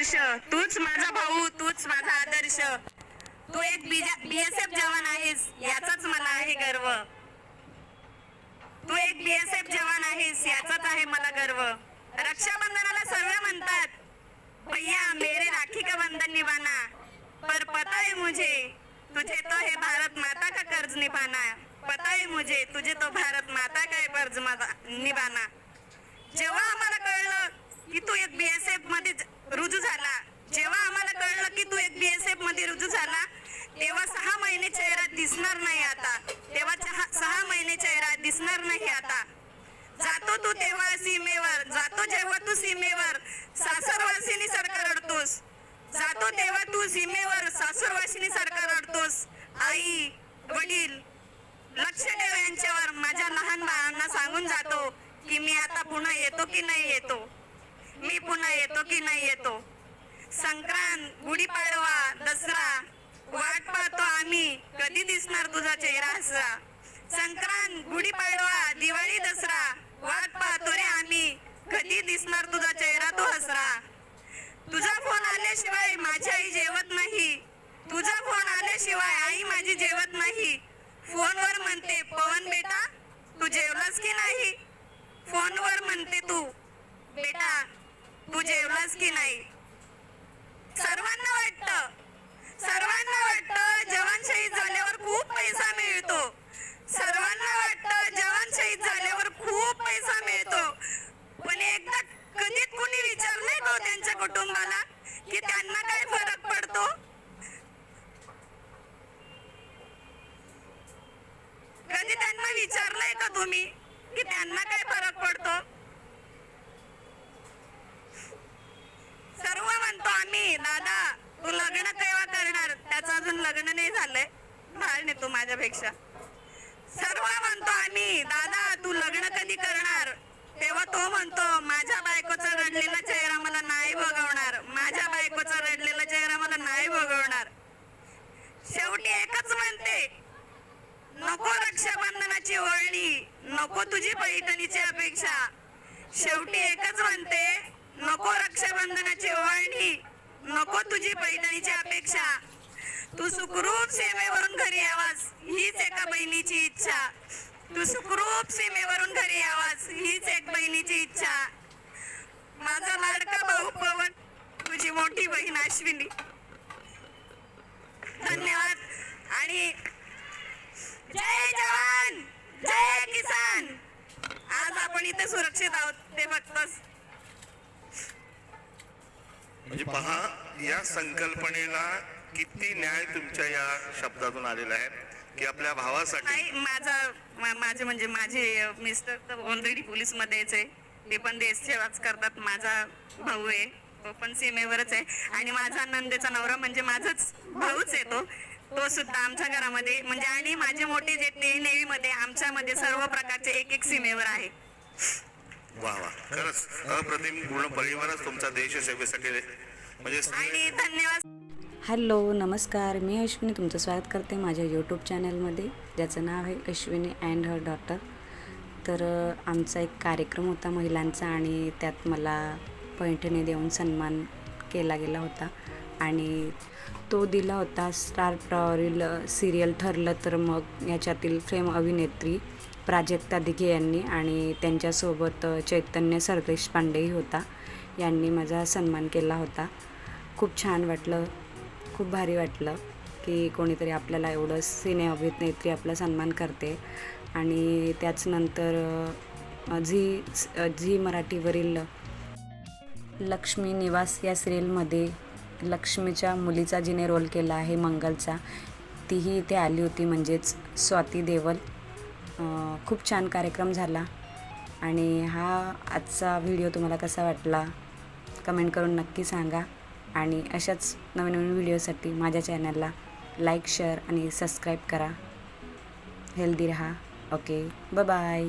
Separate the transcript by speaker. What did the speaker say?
Speaker 1: आदर्श. तूच माझा भाऊ तूच माझा आदर्श. तू एक बीएसएफ जवान आहेस याचाच मला आहे गर्व. तू एक बीएसएफ जवान आहेस याचाच आहे मला गर्व. रक्षाबंधनाला सर्व म्हणतात. भैया मेरे राखी का बंधन निभाना? पर पता है मुझे तुझे तो है भारत माता का कर्ज निभाना. पता है मुझे तुझे तो भारत माता का कर्ज निभाना. जेव्हा आम्हाला कळलं की तू एक बीएसएफमध्ये ज- रुजू झाला जेव्हा आम्हाला कळलं की तू एक बीएसएफ झाला. तेव्हा सहा महिने चेहरा दिसणार नाही आता. तेव्हा सहा महिने चेहरा दिसणार नाही आता. जातो तू तेव्हा सीमेवर. जातो जेव्हा तू सीमेवर. सासरवासिनी सरकार रडतोस जातो तेव्हा तू सीमेवर. सासरवासिनी सरकार रडतोस आई वडील लक्ष ठेव यांच्यावर. माझ्या लहान बाळांना सांगून जातो की मी आता पुन्हा येतो की नाही येतो? मी पुन्हा येतो की नाही येतो? संक्रांत गुढीपाडवा दसरा वाट पाहतो आम्ही. कधी दिसणार तुझा चेहरा हसरा संक्रांत गुढीपाडवा दिवाळी दसरा वाट पाहतो रे आम्ही. कधी दिसणार तुझा चेहरा तो हसरा? तुझा फोन आल्याशिवाय माझी आई जेवत नाही. तुझा फोन आल्याशिवाय आई माझी जेवत नाही. फोनवर म्हणते पवन बेटा तू जेवलास की नाही? फोनवर म्हणते तू बेटा तू जेवलास की नाही? कुटुंबाला की त्यांना काय फरक पडतो? कधी त्यांना विचारलंय का तुम्ही की त्यांना काय फरक पडतो? सर्व म्हणतो आम्ही दादा तू लग्न केव्हा करणार? त्याचं अजून लग्न नाही झालंय. बाहेर तू माझ्यापेक्षा. सर्व म्हणतो आम्ही दादा तू लग्न कधी करणार? तेव्हा तो म्हणतो माझ्या बायकोचं रडलेलं चेहरा मला नाही बघवणार माझ्या बायकोचा रडलेला चेहरा मला नाही बघवणार शेवटी एकच म्हणते नको रक्षाबंधनाची ओळणी नको तुझी पैठणीची अपेक्षा. शेवटी एकच म्हणते नको रक्षाबंधनाची ओळणी नको तुझी पैठणीची अपेक्षा. तू सुखरूप सीमेवरून घरी यावास हीच एका बहिणीची इच्छा. तू सुखरूप सीमेवरून घरी यावास हीच एक बहिणीची इच्छा. माझा लाडका भाऊ पवन तुझी मोठी बहीण अश्विनी. धन्यवाद. आणि जय जवान जय किसान. आज आपण इथे सुरक्षित आहोत ते बघतोस
Speaker 2: म्हणजे पहा या संकल्पनेला किती न्याय तुमच्या या शब्दातून आलेला आहे की आपल्या भावासाठी.
Speaker 1: नाही माझा माझे म्हणजे माझे मिस्टर तर ऑलरेडी पोलीस मध्येच आहे. ते पण देश सेवाच करतात माझा भाऊ आहे तो पण सीमेवरच आहे. आणि माझा नंदेचा नवरा म्हणजे माझाच भाऊच आहे तो. तो सुद्धा आमच्या घरामध्ये. म्हणजे आणि माझे मोठे जे ते नेव्ही मध्ये आमच्यामध्ये सर्व प्रकारचे एक एक सीमेवर आहे.
Speaker 2: वा वा. खरंच अप्रतिम पूर्ण परिवारच तुमचा देश सेवेसाठी म्हणजे
Speaker 1: आणि धन्यवाद.
Speaker 3: हॅलो नमस्कार. मी अश्विनी तुमचं स्वागत करते माझ्या यूट्यूब चॅनलमध्ये ज्याचं नाव आहे अश्विनी अँड हर डॉटर. तर आमचा एक कार्यक्रम होता महिलांचा आणि त्यात मला पैठणी देऊन सन्मान केला गेला होता. आणि तो दिला होता स्टार प्रॉवरील सिरियल ठरलं तर मग याच्यातील फेम अभिनेत्री प्राजक्ता दिघे यांनी आणि त्यांच्यासोबत चैतन्य सरदेश पांडेही होता. यांनी माझा सन्मान केला होता. खूप छान वाटलं खूप भारी वाटलं की कोणीतरी आपल्याला एवढं सिने अभिनेत्री आपला सन्मान करते. आणि त्याचनंतर झी झी मराठीवरील लक्ष्मी निवास या सिरियलमध्ये लक्ष्मीच्या मुलीचा जिने रोल केला आहे मंगलचा. तीही इथे आली होती म्हणजेच स्वाती देवल. खूप छान कार्यक्रम झाला. आणि हा आजचा व्हिडिओ तुम्हाला कसा वाटला कमेंट करून नक्की सांगा. आणि अशाच नवीन नवीन व्हिडिओसाठी माझ्या चॅनलला लाईक शेअर आणि सबस्क्राईब करा. हेल्दी राहा. Okay bye